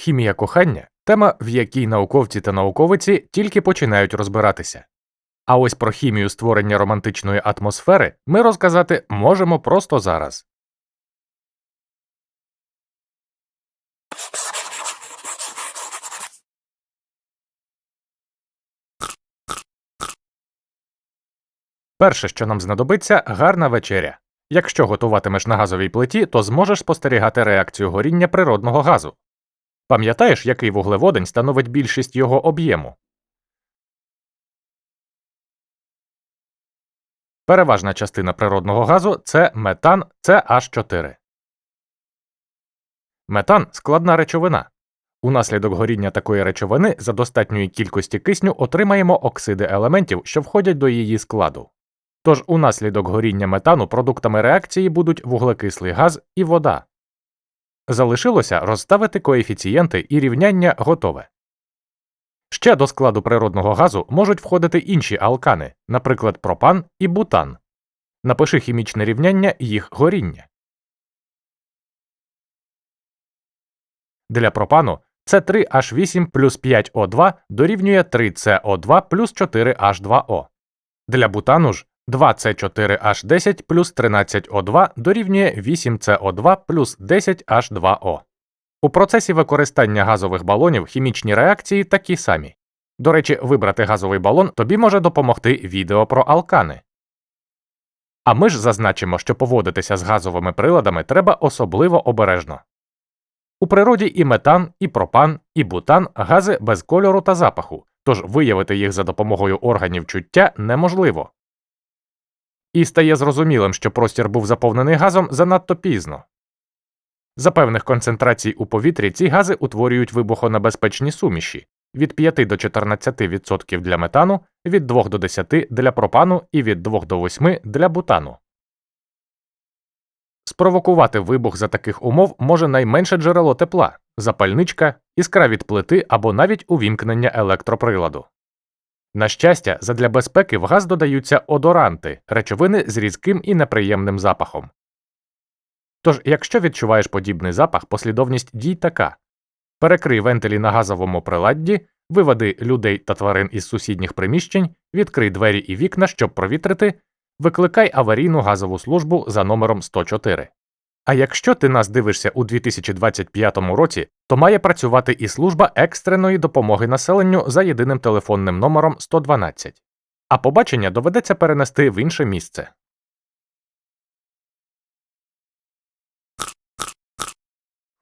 Хімія кохання тема, в якій науковці та науковиці тільки починають розбиратися. А ось про хімію створення романтичної атмосфери ми розказати можемо просто зараз. Перше, що нам знадобиться, гарна вечеря. Якщо готуватимеш на газовій плиті, то зможеш спостерігати реакцію горіння природного газу. Пам'ятаєш, який вуглеводень становить більшість його об'єму? Переважна частина природного газу це метан CH4. Метан складна речовина. Унаслідок горіння такої речовини за достатньої кількості кисню отримаємо оксиди елементів, що входять до її складу. Тож унаслідок горіння метану продуктами реакції будуть вуглекислий газ і вода. Залишилося розставити коефіцієнти і рівняння готове. Ще до складу природного газу можуть входити інші алкани, наприклад, пропан і бутан. Напиши хімічне рівняння їх горіння. Для пропану С3H8 плюс 5O2 дорівнює 3CO2 плюс 4H2O. Для бутану ж 2С4H10 плюс 13O2 дорівнює 8CO2 плюс 10H2O. У процесі використання газових балонів хімічні реакції такі самі. До речі, вибрати газовий балон тобі може допомогти відео про алкани. А ми ж зазначимо, що поводитися з газовими приладами треба особливо обережно. У природі і метан, і пропан, і бутан гази без кольору та запаху, тож виявити їх за допомогою органів чуття неможливо. І стає зрозумілим, що простір був заповнений газом занадто пізно. За певних концентрацій у повітрі ці гази утворюють вибухонебезпечні суміші від 5 до 14% для метану, від 2 до 10 для пропану і від 2 до 8 для бутану. Спровокувати вибух за таких умов може найменше джерело тепла, запальничка, іскра від плити або навіть увімкнення електроприладу. На щастя, задля безпеки в газ додаються одоранти речовини з різким і неприємним запахом. Тож, якщо відчуваєш подібний запах, послідовність дій така перекрий вентилі на газовому приладді, виведи людей та тварин із сусідніх приміщень, відкрий двері і вікна, щоб провітрити, викликай аварійну газову службу за номером 104. А якщо ти нас дивишся у 2025 році, то має працювати і служба екстреної допомоги населенню за єдиним телефонним номером 112. А побачення доведеться перенести в інше місце.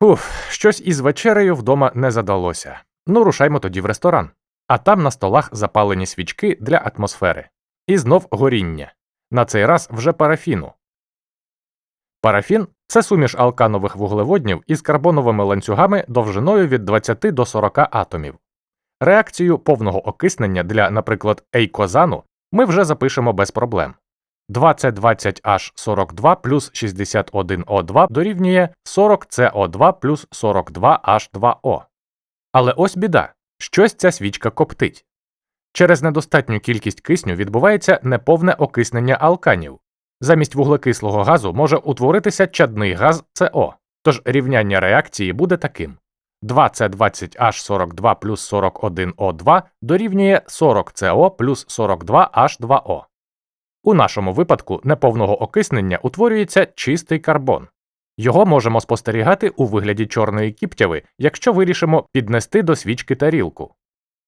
Уф, щось із вечерею вдома не задалося. Ну, рушаймо тоді в ресторан. А там на столах запалені свічки для атмосфери. І знов горіння. На цей раз вже парафіну. Парафін це суміш алканових вуглеводнів із карбоновими ланцюгами довжиною від 20 до 40 атомів. Реакцію повного окиснення для, наприклад, ейкозану ми вже запишемо без проблем. 2020H42 плюс 61O2 дорівнює 40CO2 плюс 42H2O. Але ось біда щось ця свічка коптить. Через недостатню кількість кисню відбувається неповне окиснення алканів. Замість вуглекислого газу може утворитися чадний газ СО, тож рівняння реакції буде таким: 2С20H42 плюс 41O2 дорівнює 40CO плюс 42H2O. У нашому випадку неповного окиснення утворюється чистий карбон. Його можемо спостерігати у вигляді чорної кіптяви, якщо вирішимо піднести до свічки тарілку.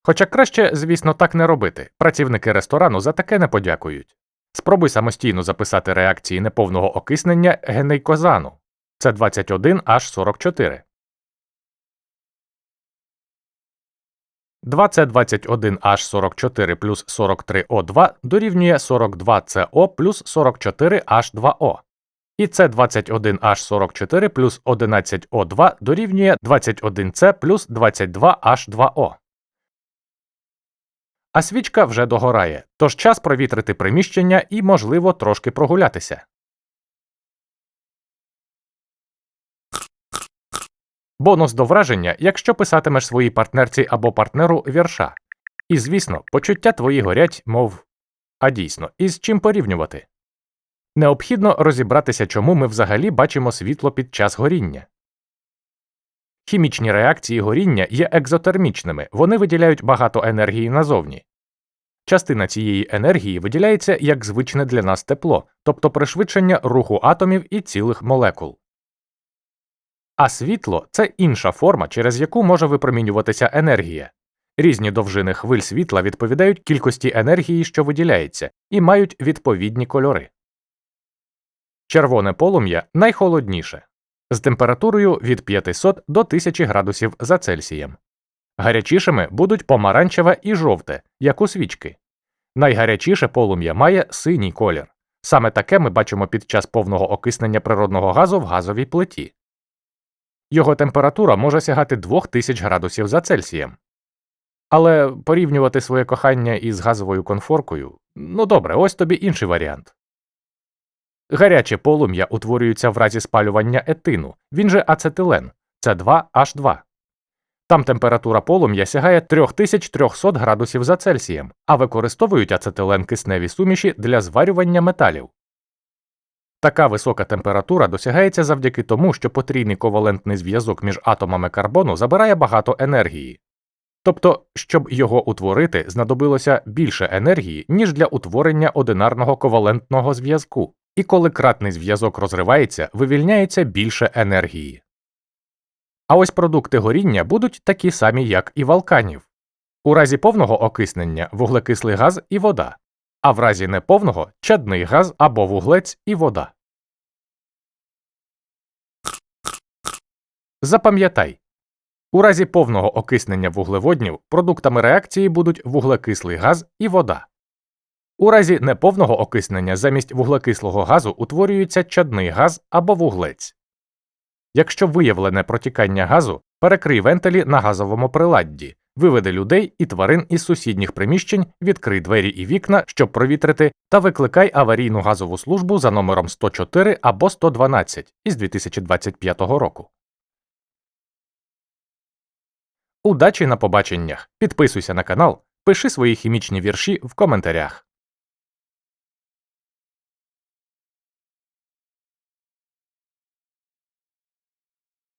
Хоча краще, звісно, так не робити. Працівники ресторану за таке не подякують. Спробуй самостійно записати реакції неповного окиснення генейкозану це 21H44. 2021H44 плюс 43O2 дорівнює 42CO плюс 44H2O. І це 21H44 плюс 11O2 дорівнює 21C плюс 22H2O. А свічка вже догорає, тож час провітрити приміщення і, можливо, трошки прогулятися. Бонус до враження, якщо писатимеш своїй партнерці або партнеру вірша. І, звісно, почуття твої горять, мов. А дійсно, із чим порівнювати? Необхідно розібратися, чому ми взагалі бачимо світло під час горіння. Хімічні реакції горіння є екзотермічними, вони виділяють багато енергії назовні. Частина цієї енергії виділяється як звичне для нас тепло, тобто пришвидшення руху атомів і цілих молекул. А світло це інша форма, через яку може випромінюватися енергія. Різні довжини хвиль світла відповідають кількості енергії, що виділяється, і мають відповідні кольори. Червоне полум'я найхолодніше з температурою від 500 до 1000 градусів за Цельсієм. Гарячішими будуть помаранчеве і жовте, як у свічки. Найгарячіше полум'я має синій колір. Саме таке ми бачимо під час повного окиснення природного газу в газовій плиті. Його температура може сягати 2000 градусів за Цельсієм. Але порівнювати своє кохання із газовою конфоркою ну добре, ось тобі інший варіант. Гаряче полум'я утворюється в разі спалювання етину, він же ацетилен це 2H2. Там температура полум'я сягає 3300 градусів за Цельсієм, а використовують ацетилен кисневі суміші для зварювання металів. Така висока температура досягається завдяки тому, що потрійний ковалентний зв'язок між атомами карбону забирає багато енергії. Тобто, щоб його утворити, знадобилося більше енергії, ніж для утворення одинарного ковалентного зв'язку, і коли кратний зв'язок розривається, вивільняється більше енергії. А ось продукти горіння будуть такі самі, як і в алканів. У разі повного окиснення вуглекислий газ і вода, а в разі неповного чадний газ або вуглець і вода. Запам'ятай, у разі повного окиснення вуглеводнів продуктами реакції будуть вуглекислий газ і вода. У разі неповного окиснення замість вуглекислого газу утворюється чадний газ або вуглець. Якщо виявлене протікання газу, перекрий вентилі на газовому приладді, виведи людей і тварин із сусідніх приміщень, відкрий двері і вікна, щоб провітрити, та викликай аварійну газову службу за номером 104 або 112 із 2025 року. Удачі на побаченнях! Підписуйся на канал, пиши свої хімічні вірші в коментарях.